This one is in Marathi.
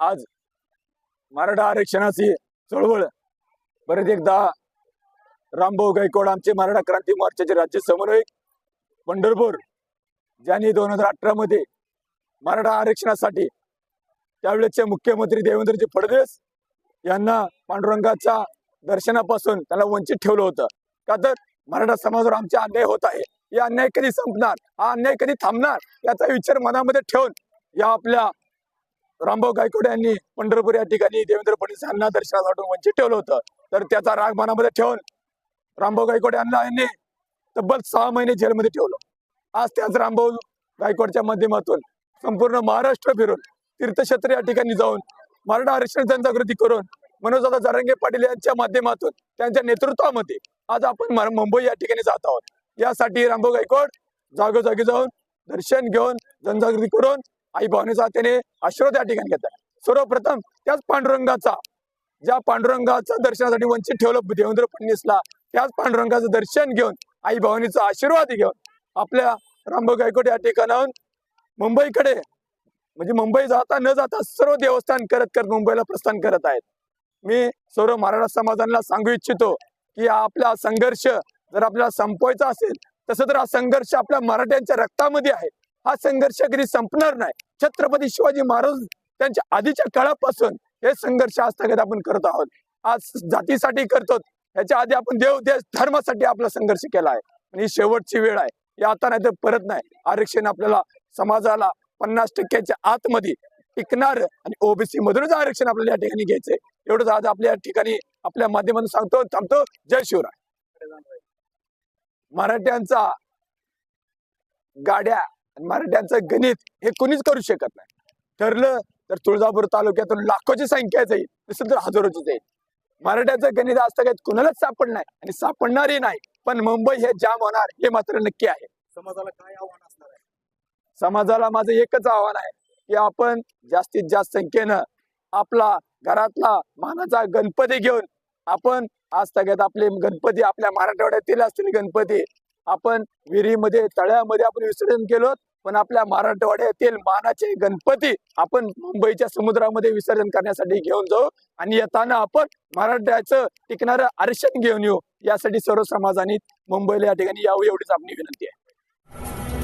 आज मराठा आरक्षणाची चळवळ. परत एकदा रामभाऊ गायकवाड आमचे मराठा क्रांती मोर्चाचे राज्य समन्वयक पंढरपूर ज्यांनी दोन हजार अठरा मध्ये मराठा आरक्षणासाठी त्यावेळेचे मुख्यमंत्री देवेंद्रजी फडणवीस यांना पांडुरंगाच्या दर्शनापासून त्याला वंचित ठेवलं होतं. का तर मराठा समाजावर आमचा अन्याय होत आहे. या अन्याय कधी संपणार? हा अन्याय कधी थांबणार? याचा विचार मनामध्ये ठेवून या आपल्या रामभाऊ गायकवाड यांनी पंढरपूर या ठिकाणी देवेंद्र फडणवीस यांना दर्शनासाठी वंचित ठेवलं होतं. तर त्याचा राग मनामध्ये ठेवून रामभाऊ गायकवाड यांना यांनी तब्बल सहा महिने जेलमध्ये ठेवलं. आज त्याच रामभाऊ गायकवाडच्या माध्यमातून संपूर्ण महाराष्ट्र फिरून तीर्थक्षेत्र या ठिकाणी जाऊन मराठा आरक्षण जनजागृती करून मनोजदादा जारंगे पाटील यांच्या माध्यमातून त्यांच्या नेतृत्वामध्ये आज आपण मुंबई या ठिकाणी जात आहोत. यासाठी रामभाऊ गायकवाड जागोजागी जाऊन दर्शन घेऊन जनजागृती करून आई भावनेचा त्याने आशीर्वाद या ठिकाणी घेतला. सर्वप्रथम त्याच पांडुरंगाचा ज्या पांडुरंगाचं दर्शनासाठी वंचित ठेवलं देवेंद्र फडणवीसला त्याच पांडुरंगाचं दर्शन घेऊन आई भावनेचा आशीर्वाद घेऊन आपल्या रामभाऊ गायकवाड या ठिकाणाहून मुंबईकडे म्हणजे मुंबई जाता न जाता सर्व देवस्थान करत करत मुंबईला प्रस्थान करत आहेत. मी सर्व मराठा समाजाला सांगू इच्छितो की आपला संघर्ष जर आपल्याला संपवायचा असेल तसं तर हा संघर्ष आपल्या मराठ्यांच्या रक्तामध्ये आहे. हा संघर्ष कधी संपणार नाही. छत्रपती शिवाजी महाराज त्यांच्या आधीच्या काळापासून हे संघर्ष आजतागत आपण करत आहोत. आज जातीसाठी करतो. याच्या आधी आपण देव देश धर्मासाठी आपला संघर्ष केला आहे. आणि ही शेवटची वेळ आहे. हे आता नाही तर परत नाही. आरक्षण आपल्याला समाजाला पन्नास टक्क्याच्या आतमध्ये टिकणार आणि ओबीसी मधूनच आरक्षण आपल्याला या ठिकाणी घ्यायचंय. एवढंच आज आपल्या या ठिकाणी आपल्या माध्यमातून सांगतो थांबतो. जय शिवराय. मराठ्यांचा गाड्या आणि मराठ्यांचं गणित हे कोणीच करू शकत नाही. ठरलं तर तुळजापूर तालुक्यातून लाखोची संख्या जाईल नसेल तर हजारोची जाईल. मराठ्याचं गणित आज तक कुणालाच सापडणार आणि सापडणारही नाही पण मुंबई हे जाम होणार हे मात्र नक्की आहे. समाजाला काय आव्हान असणार आहे? समाजाला माझं एकच आव्हान आहे की आपण जास्तीत जास्त संख्येनं आपला घरातला मानाचा गणपती घेऊन आपण आज सगळ्यात आपले गणपती आपल्या मराठवाड्यातील असतील गणपती आपण विहिरीमध्ये तळ्यामध्ये आपण विसर्जन केलो पण आपल्या मराठवाड्यातील मानाचे गणपती आपण मुंबईच्या समुद्रामध्ये विसर्जन करण्यासाठी घेऊन जाऊ आणि येताना आपण मराठ्याचं टिकणारं आरक्षण घेऊन येऊ. यासाठी सर्व समाजाने मुंबईला या ठिकाणी यावं एवढीच आपली विनंती आहे.